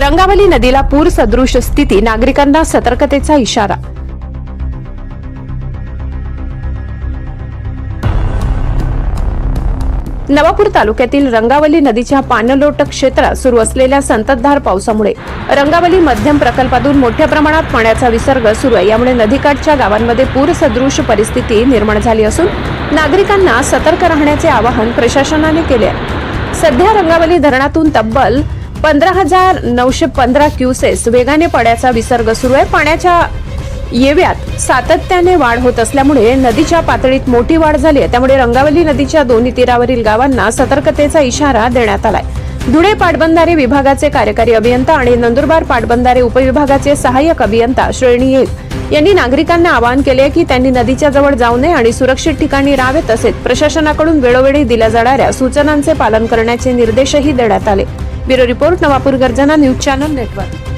रंगावली नदीला पूर सदृश स्थिती नागरिकांना सतर्कतेचा इशारा. नवापूर तालुक्यातील रंगावली नदीच्या पाणलोट क्षेत्रात सुरू असलेल्या संततधार पावसामुळे रंगावली मध्यम प्रकल्पातून मोठ्या प्रमाणात पाण्याचा विसर्ग सुरू आहे. यामुळे नदीकाठच्या गावांमध्ये पूरसदृश परिस्थिती निर्माण झाली असून नागरिकांना सतर्क राहण्याचे आवाहन प्रशासनाने केले आहे. सध्या रंगावली धरणातून तब्बल पंधरा हजार नऊशे पंधरा क्युसेस वेगाने पाण्याचा विसर्ग सुरू आहे. पाण्याच्या येव्यात सातत्याने वाढ होत असल्यामुळे नदीच्या पातळीत मोठी वाढ झाली आहे. त्यामुळे रंगावली नदीच्या दोन्ही तीरावरील गावांना सतर्कतेचा इशारा देण्यात आलाय. धुळे पाटबंधारे विभागाचे कार्यकारी अभियंता आणि नंदुरबार पाटबंधारे उपविभागाचे सहाय्यक अभियंता श्रेणी एक यांनी नागरिकांना आवाहन केले आहे की त्यांनी नदीच्या जवळ जाऊ नये आणि सुरक्षित ठिकाणी राहावे तसेच प्रशासनाकडून वेळोवेळी दिल्या जाणाऱ्या सूचनांचे पालन करण्याचे निर्देशही देण्यात आले. ब्युरो रिपोर्ट नवापूर गर्जना न्यूज चॅनल नेटवर्क।